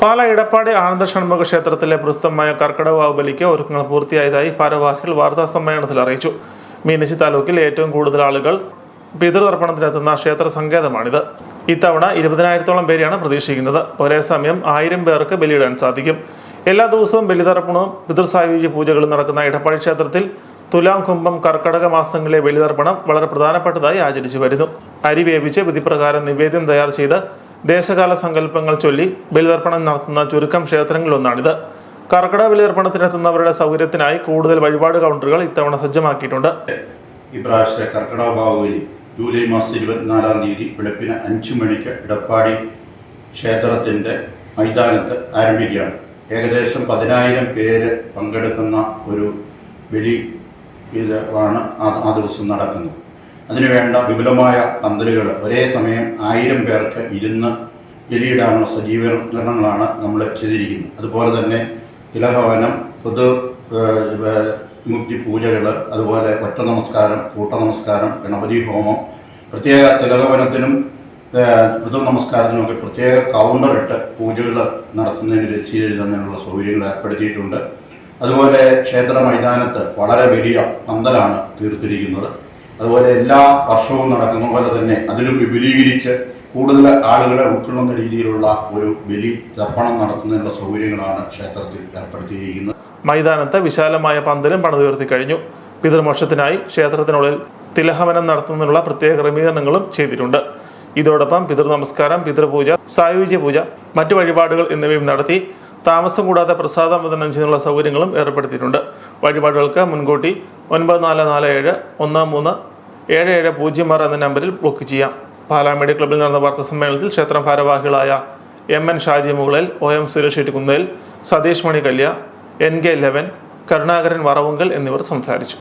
പാല ഇടപ്പാടി ആനന്ദ ഷൺമുഖ ക്ഷേത്രത്തിലെ പ്രസിദ്ധമായ കർക്കിടക ബലിക്ക് ഒരുക്കങ്ങൾ പൂർത്തിയായതായി ഭാരവാഹികൾ വാർത്താ സമ്മേളനത്തിൽ അറിയിച്ചു. മീനച്ചി താലൂക്കിൽ ഏറ്റവും കൂടുതൽ ആളുകൾ പിതൃതർപ്പണത്തിനെത്തുന്ന ക്ഷേത്ര സങ്കേതമാണിത്. ഇത്തവണ ഇരുപതിനായിരത്തോളം പേരെയാണ് പ്രതീക്ഷിക്കുന്നത്. ഒരേ സമയം ആയിരം പേർക്ക് ബലിയിടാൻ സാധിക്കും. എല്ലാ ദിവസവും ബലിതർപ്പണവും പിതൃസായുജ്യ പൂജകളും നടക്കുന്ന ഇടപ്പാടി ക്ഷേത്രത്തിൽ തുലാം കുംഭം കർക്കടക മാസങ്ങളിലെ ബലിതർപ്പണം വളരെ പ്രധാനപ്പെട്ടതായി ആചരിച്ചു വരുന്നു. അരി വേവിച്ച് വിധിപ്രകാരം നിവേദ്യം തയ്യാർ ചെയ്ത് ദേശകാല സങ്കല്പങ്ങൾ ചൊല്ലി ബലിതർപ്പണം നടത്തുന്ന ചുരുക്കം ക്ഷേത്രങ്ങളിലൊന്നാണിത്. കർക്കിടക ബലിതർപ്പണത്തിനെത്തുന്നവരുടെ സൗകര്യത്തിനായി കൂടുതൽ വഴിപാട് കൗണ്ടറുകൾ ഇത്തവണ സജ്ജമാക്കിയിട്ടുണ്ട്. ഇപ്രാവശ്യത്തെ കർക്കിടക ബാഹുബലി ജൂലൈ മാസം ഇരുപത്തിനാലാം തീയതി വെളുപ്പിന് അഞ്ചു മണിക്ക് ഇടപ്പാടി ക്ഷേത്രത്തിന്റെ മൈതാനത്ത് ആരംഭിക്കുകയാണ്. ഏകദേശം പതിനായിരം പേര് പങ്കെടുക്കുന്ന ഒരു ബലി ഇത് ആണ് ആ ആ ദിവസം നടക്കുന്നത്. അതിനുവേണ്ട വിപുലമായ പന്തലുകൾ. ഒരേ സമയം ആയിരം പേർക്ക് ഇരുന്ന് ബലിയിടാനുള്ള സജ്ജീകരണങ്ങളാണ് നമ്മൾ ചെയ്തിരിക്കുന്നത്. അതുപോലെ തന്നെ തിലഹവനം പൊതു മുക്തി പൂജകൾ അതുപോലെ ഒറ്റ നമസ്കാരം കൂട്ട നമസ്കാരം ഗണപതി ഹോമം പ്രത്യേക തിലകവനത്തിനും ഋതു നമസ്കാരത്തിനുമൊക്കെ പ്രത്യേക കൗണ്ടറിട്ട് പൂജകൾ നടത്തുന്നതിന് രസീത് എഴുതുന്നതിനുള്ള സൗകര്യങ്ങൾ ഏർപ്പെടുത്തിയിട്ടുണ്ട്. അതുപോലെ ക്ഷേത്ര മൈതാനത്ത് വളരെ വലിയ പന്തലാണ് തീർത്തിരിക്കുന്നത്. അതുപോലെ എല്ലാ വർഷവും നടക്കുന്ന പോലെ തന്നെ അതിലും വിപുലീകരിച്ച് കൂടുതൽ ആളുകളെ ഉൾക്കൊള്ളുന്ന രീതിയിലുള്ള ഒരു ബലി തർപ്പണം നടത്തുന്നതിനുള്ള സൗകര്യങ്ങളാണ് ക്ഷേത്രത്തിൽ ഏർപ്പെടുത്തിയിരിക്കുന്നത്. മൈതാനത്ത് വിശാലമായ പന്തലും പണിതുയർത്തി കഴിഞ്ഞു. പിതൃമോക്ഷത്തിനായി ക്ഷേത്രത്തിനുള്ളിൽ തിലഹവനം നടത്തുന്നതിനുള്ള പ്രത്യേക ക്രമീകരണങ്ങളും ചെയ്തിട്ടുണ്ട്. ഇതോടൊപ്പം പിതൃനമസ്കാരം പിതൃപൂജ സായുജ്യ പൂജ മറ്റു വഴിപാടുകൾ എന്നിവയും നടത്തി താമസം കൂടാതെ പ്രസാദം വിതരണം ചെയ്യുന്നതിനുള്ള സൗകര്യങ്ങളും ഏർപ്പെടുത്തിയിട്ടുണ്ട്. വഴിപാടുകൾക്ക് മുൻകൂട്ടി ഒൻപത് നാല് നാല് ഏഴ് ഒന്ന് മൂന്ന് ഏഴ് ഏഴ് പൂജ്യം ആറ് എന്ന നമ്പറിൽ ബുക്ക് ചെയ്യാം. പാലാ മീഡിയ ക്ലബ്ബിൽ നടന്ന വാർത്താ സമ്മേളനത്തിൽ ക്ഷേത്രം ഭാരവാഹികളായ M N Shaji Mukalal O M Suresh Ittikkunnel Satheesh Mani കല്യ N K ലെവൻ കരുണാകരൻ വറവുങ്കൽ എന്നിവർ സംസാരിച്ചു.